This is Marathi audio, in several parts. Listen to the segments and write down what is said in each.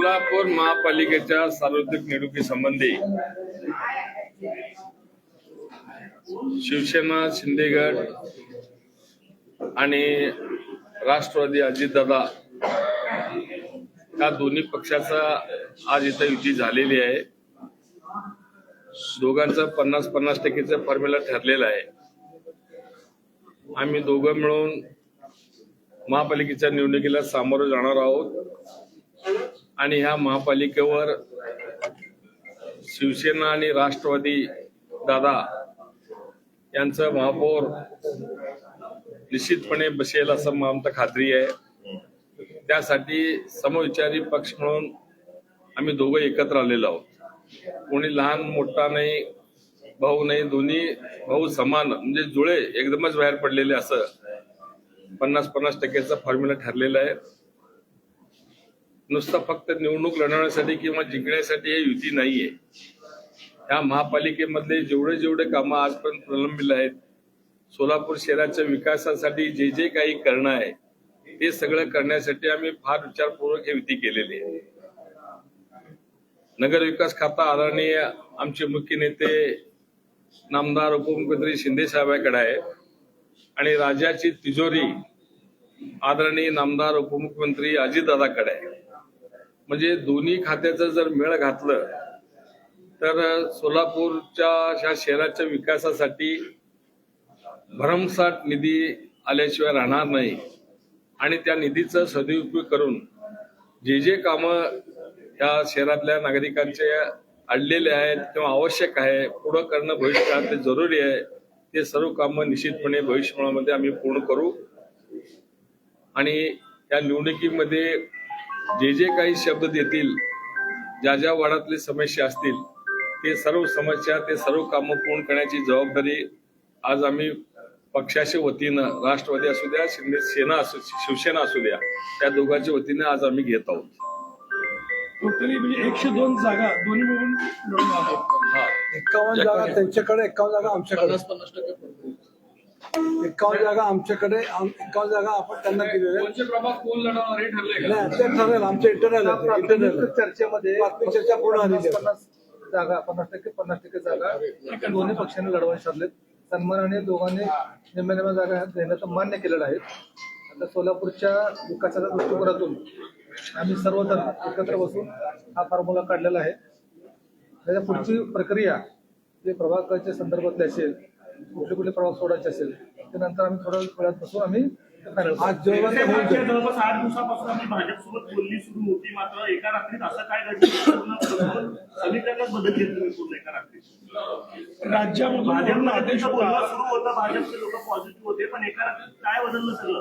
सोलापूर महापालिकेच्या सार्वत्रिक निवडणुकीसंबंधी शिवसेना शिंदेगड आणि राष्ट्रवादी अजितदादा या दोन्ही पक्षाचा आज इथं युती झालेली आहे. दोघांचं पन्नास पन्नास टक्केचं फॉर्म्युला ठरलेलं आहे. आम्ही दोघं मिळून महापालिकेच्या निवडणुकीला सामोरं जाणार आहोत. आणि ह्या महापालिकेवर शिवसेना आणि राष्ट्रवादी दादा यांचं महापौर निश्चितपणे बसेल असं आमचं खात्री आहे. त्यासाठी समविचारी पक्ष म्हणून आम्ही दोघं एकत्र आलेलो आहोत. कोणी लहान मोठा नाही भाऊ नाही दोन्ही भाऊ समान म्हणजे जुळे एकदमच बाहेर पडलेले असं पन्नास पन्नास टक्क्याचा फॉर्म्युला ठरलेला आहे. नुसतं फक्त निवडणूक लढवण्यासाठी किंवा जिंकण्यासाठी हे युती नाहीये. ह्या महापालिकेमधले जेवढे जेवढे कामं आजपर्यंत प्रलंबित आहेत सोलापूर शहराच्या विकासासाठी जे जे काही करणं आहे ते सगळं करण्यासाठी आम्ही फार विचारपूर्वक हे युती केलेली आहे. नगर विकास खाता आदरणीय आमचे मुख्य नेते नामदार उपमुख्यमंत्री शिंदे साहेबांकडे आहे आणि राज्याची तिजोरी आदरणीय नामदार उपमुख्यमंत्री अजितदादाकडे आहे. म्हणजे दोन्ही खात्याचं जर मेळ घातलं तर सोलापूरच्या ह्या शहराच्या विकासासाठी भरमसाठ निधी आल्याशिवाय राहणार नाही. आणि त्या निधीचा सदुपयोग करून जे जे कामं या शहरातल्या नागरिकांचे अडलेले आहेत किंवा आवश्यक आहे पुढं करणं भविष्यकाळात ते जरुरी आहे ते सर्व कामं निश्चितपणे भविष्यकाळामध्ये आम्ही पूर्ण करू. आणि या निवडणुकीमध्ये जे जे काही शब्द देतील ज्या ज्या वार्डातले समस्या असतील ते सर्व समस्या ते सर्व कामं पूर्ण करण्याची जबाबदारी आज आम्ही पक्षाच्या वतीनं राष्ट्रवादी असू द्या शिंदे सेना असू शिवसेना असू द्या त्या दोघांच्या वतीने आज आम्ही घेत आहोत. टोटली म्हणजे एकशे दोन जागा दोन्ही मिळून हा. एकावन्न जागा त्यांच्याकडे एकावन्न जागा आमच्याकडे. एकावन्न जागा आमच्याकडे आम- एकावन्न जागा आपण त्यांना दिलेल्या आहेत. कोणचे प्रभाग कोण लढवणार हे ठरलंय का? नाही ते ठरेल आमच्या इंटरनल इंटरनल चर्चेमध्ये बातमी चर्चा पूर्ण झालेली आहे. पन्नास जागा पन्नास टक्के पन्नास टक्के जागा दोन्ही पक्षांनी लढवायचे ठरलेत सन्मानाने दोघांनी निम्म्या निम्म्या जागा देण्याचं मान्य केलेलं आहे. आता सोलापूरच्या विकासाच्या दृष्टिकोनातून आम्ही सर्वजण एकत्र बसून हा फॉर्म्युला काढलेला आहे. त्याच्या पुढची प्रक्रिया जे प्रभागाच्या संदर्भातले असेल कुठले कुठले प्रभाग सोडायचे असेल ते नंतर आम्ही थोड्या वेळात बसून आम्ही आज. जवळपास आठ दिवसापासून आम्ही भाजपसोबत बोलणी सुरू होती. मात्र एका रात्रीत असं काय घडलं? समीकरणात बदल घेतलं तुम्ही पूर्ण एका रात्रीत. राज्यामधून पूर्ण भाजपला आदेश त्यांचं बोलणं होता? सुरू होतं. भाजपचे लोक पॉझिटिव्ह होते पण एका रात्रीत काय बदललं सगळं?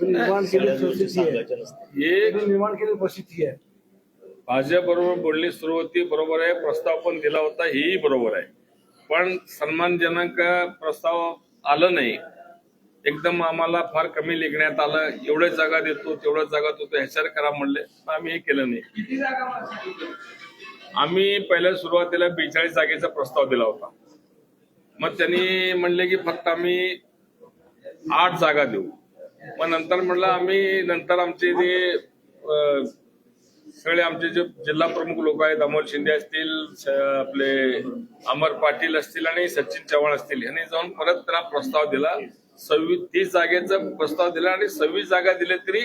तुम्ही निर्माण केलेली परिस्थिती आहे. हे तुम्ही निर्माण केलेली परिस्थिती आहे. भाजप बरोबर बोलणी सुरू होती बरोबर आहे. प्रस्ताव पण दिला होता हेही बरोबर आहे. पण सन्मानजनक प्रस्ताव आलं नाही. एकदम आम्हाला फार कमी लिखण्यात आलं. एवढ्या जागा देतो तेवढ्या जागा देतो. ह्याच्यावर करा म्हणले. पण आम्ही हे केलं नाही? आम्ही पहिल्या सुरुवातीला बेचाळीस जागेचा प्रस्ताव दिला होता. मग त्यांनी म्हणले की फक्त आम्ही आठ जागा देऊ. मग नंतर म्हणलं आम्ही नंतर आमचे जे सगळे आमचे जे जिल्हा प्रमुख लोक आहेत अमोल शिंदे असतील आपले अमर पाटील असतील आणि सचिन चव्हाण असतील यांनी जाऊन परत त्यांना प्रस्ताव दिला. सव्वीस तीस जागेचा प्रस्ताव दिला आणि सव्वीस जागा दिल्या तरी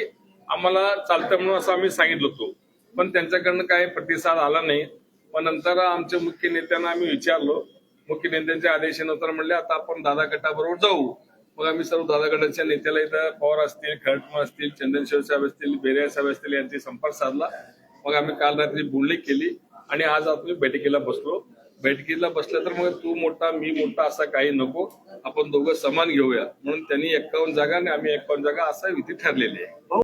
आम्हाला चालतं म्हणून असं आम्ही सांगितलं होतो. पण त्यांच्याकडनं काही प्रतिसाद आला नाही. मग नंतर आमच्या मुख्य नेत्यांना आम्ही विचारलो. मुख्य नेत्यांच्या आदेशानुसार म्हणले आता आपण दादा गटाबरोबर जाऊ. मग आम्ही सर्व दादागडाच्या नेत्याला इथं पवार असतील खडकम असतील चंदनशिव साहेब असतील बेरिया साहेब असतील यांची संपर्क साधला. मग आम्ही काल रात्री बोलणी केली आणि आज आम्ही बैठकीला बसलो. बैठकीला बसल्या तर मग तू मोठा मी मोठा असा काही नको. आपण दोघं समान घेऊया. म्हणून त्यांनी एक्कावन्न जागा आणि आम्ही एक्कावन्न जागा असा विधी ठरलेली आहे.